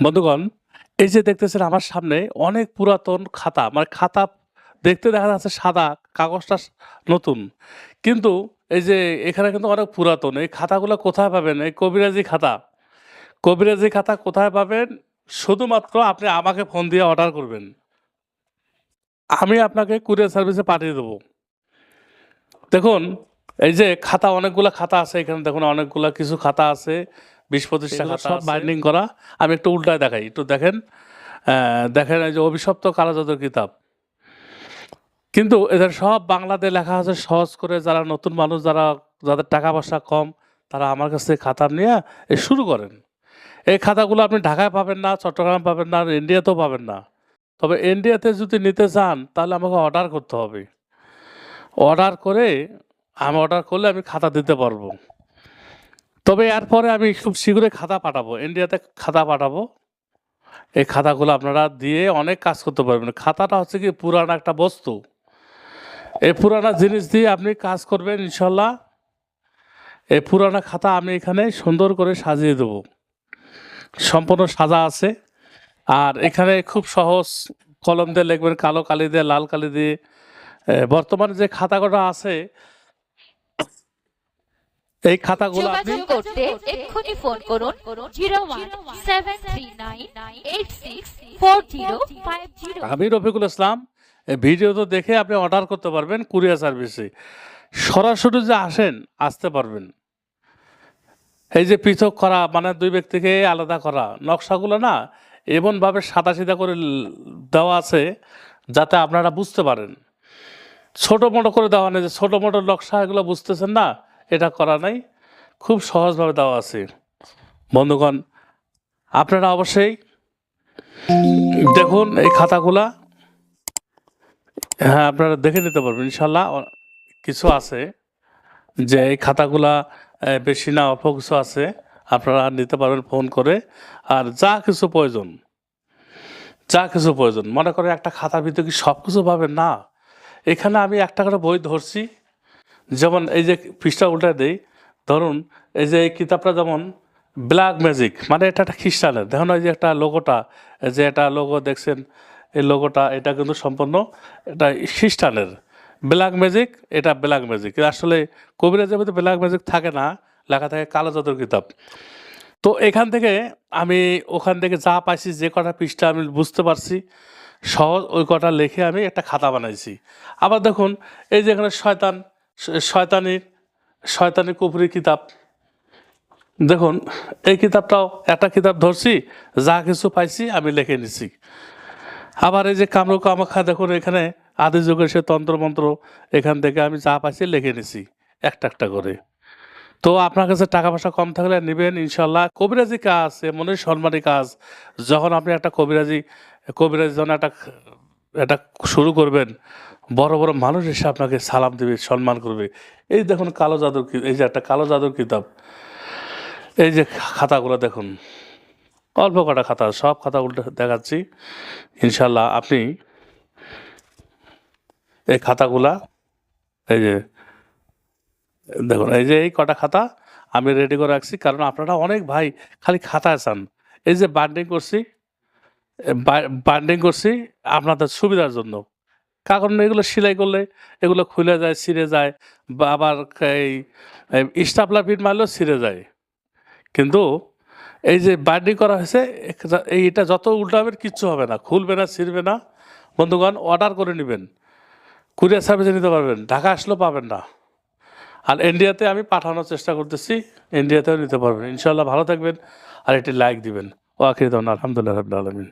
বন্ধুগণ, এই যে দেখতেছেন আমার সামনে অনেক পুরাতন খাতা মানে খাতা দেখতে দেখা যাচ্ছে সাদা, কাগজটা নতুন। কিন্তু এই যে এখানে কিন্তু অনেক পুরাতন, এই খাতাগুলো কোথায় পাবেন? এই কবিরাজি খাতা। কবিরাজি খাতা কোথায় পাবেন? শুধুমাত্র আপনি আমাকে ফোন দিয়ে অর্ডার করবেন। আমি আপনাকে কুরিয়ার সার্ভিসে পাঠিয়ে দেবো। দেখুন, এই যে খাতা, অনেকগুলো খাতা আছে এখানে। দেখুন, অনেকগুলো কিছু খাতা আছে। বিশ এগুলো খাতা সব বাইন্ডিং করা। আমি একটু উল্টায় দেখাই। একটু দেখেন। দেখেন এই যে অভিশপ্ত কালাজাদুর কিতাব। কিন্তু এদের সব বাংলাতে লেখা আছে সহজ করে যারা নতুন মানুষ যারা যাদের টাকা পয়সা কম তারা আমার কাছ থেকে খাতা নিয়ে এ শুরু করেন। এই খাতাগুলো আপনি ঢাকায় পাবেন না চট্টগ্রাম পাবেন না আর ইন্ডিয়াতেও পাবেন না। তবে ইন্ডিয়াতে যদি নিতে চান তাহলে আমাকে অর্ডার করতে হবে। অর্ডার করে আমি অর্ডার করলে আমি খাতা দিতে পারব। তবে এরপরে আমি খুব শীঘ্রই খাতা পাঠাবো ইন্ডিয়াতে খাতা পাঠাবো। এই খাতাগুলো আপনারা দিয়ে অনেক কাজ করতে পারবেন। খাতাটা হচ্ছে কি পুরানো একটা বস্তু। এই পুরানা জিনিস দিয়ে আপনি কাজ করবেন ইনশাল্লাহ এই পুরানা খাতা আমি এখানে সুন্দর করে সাজিয়ে দেবো। সম্পূর্ণ সাজা আছে। আর এখানে খুব সহজ কলম দিয়ে লিখবেন, কালো কালি দিয়ে, লাল কালি দিয়ে। বর্তমানে যে খাতাগুলো আছে এই খাতাগুলো আপনি করতে এক্ষুনি ফোন করুন zero one seven three nine eight six four zero five zero. আমি রফিকুল ইসলাম এই ভিডিও তো দেখে আপনি অর্ডার করতে পারবেন কুরিয়ার সার্ভিসে। সরাসরি যে আসেন আসতে পারবেন। এই যে পৃথক করা মানে দুই ব্যক্তিকে আলাদা করা নকশাগুলো না এমনভাবে সাদা সিধা করে দেওয়া আছে যাতে আপনারা বুঝতে পারেন। ছোটো মোটো করে দেওয়া নেই যে ছোটো মোটো নকশা এগুলো বুঝতেছেন না? এটা করা নাই। খুব সহজভাবে দেওয়া আছে। বন্ধুগণ, আপনারা অবশ্যই দেখুন এই খাতাগুলা। হ্যাঁ আপনারা দেখে নিতে পারবেন। ইনশাল্লাহ কিছু আছে যে এই খাতাগুলা বেশি না, অল্প কিছু আছে। আপনারা নিতে পারবেন ফোন করে। আর যা কিছু প্রয়োজন, যা কিছু প্রয়োজন, মনে করেন একটা খাতার ভিতরে কি সব কিছু পাবেন? না। এখানে আমি একটা করে বই ধরছি। যেমন এই যে পৃষ্ঠা উল্টা দেই, ধরুন এই যে এই কিতাবটা যেমন ব্ল্যাক ম্যাজিক মানে এটা একটা খ্রিস্টানের দেখুন ওই যে একটা লোগোটা, এই যে এটা লোগো দেখছেন, এই লোগোটা, এটা কিন্তু সম্পূর্ণ এটা খ্রিস্টানের। ব্ল্যাক ম্যাজিক এটা ব্ল্যাক ম্যাজিক আসলে কবিরাজের মধ্যে ব্ল্যাক ম্যাজিক থাকে না, লেখা থাকে কালো জাদুর কিতাব। তো এখান থেকে আমি ওখান থেকে যা পাইছি, যে কটা পৃষ্ঠা আমি বুঝতে পারছি, সহজ ওই কটা লেখে আমি একটা খাতা বানাইছি। আবার দেখুন, এই যে এখানে শয়তান শয়তানির শয়তানি কুপুরি কিতাব। দেখুন, এই কিতাবটাও একটা কিতাব ধরছি, যা কিছু পাইছি আমি লিখে নিছি। আবার এই যে কামরূপ কামাখ্যা, দেখুন, এখানে আদি যুগের সে তন্ত্রমন্ত্র, এখান থেকে আমি যা পাইছি লিখে নিছি, একটা একটা করে। তো আপনার কাছে টাকা পয়সা কম থাকলে নেবেন ইনশাল্লাহ কবিরাজি কাজ মনের সম্মানী কাজ। যখন আপনি একটা কবিরাজি কবিরাজি যখন একটা এটা শুরু করবেন, বড় বড় মানুষ এসে আপনাকে সালাম দেবে, সম্মান করবে। এই দেখুন কালো জাদুর এই যে একটা কালো জাদুর কিতাব। এই যে খাতাগুলো দেখুন, অল্প কটা খাতা, সব খাতা উল্টে দেখাচ্ছি। ইনশাল্লাহ আপনি এই খাতাগুলা, এই যে, দেখুন, এই যে এই কটা খাতা আমি রেডি করে রাখছি, কারণ আপনারা অনেক ভাই খালি খাতায় চান। এই যে বান্ডিং করছি বান্ডিং করছি আপনাদের সুবিধার জন্য। কারণ এগুলো সেলাই করলে এগুলো খুলে যায়, ছিঁড়ে যায় বা আবার এই স্টাপলার পিট মারলেও ছিঁড়ে যায়। কিন্তু এই যে বাইন্ডিং করা হয়েছে এইটা যত উল্টাবেন কিচ্ছু হবে না, খুলবে না, ছিঁড়বে না। বন্ধুগণ অর্ডার করে নেবেন। কুরিয়ার সার্ভিসে নিতে পারবেন, ঢাকা আসলেও পাবেন না। আর ইন্ডিয়াতে আমি পাঠানোর চেষ্টা করতেছি ইন্ডিয়াতেও নিতে পারবেন। ইনশাল্লাহ ভালো থাকবেন আর একটি লাইক দিবেন। ও আখির আলহামদুলিল্লাহ আলমিন।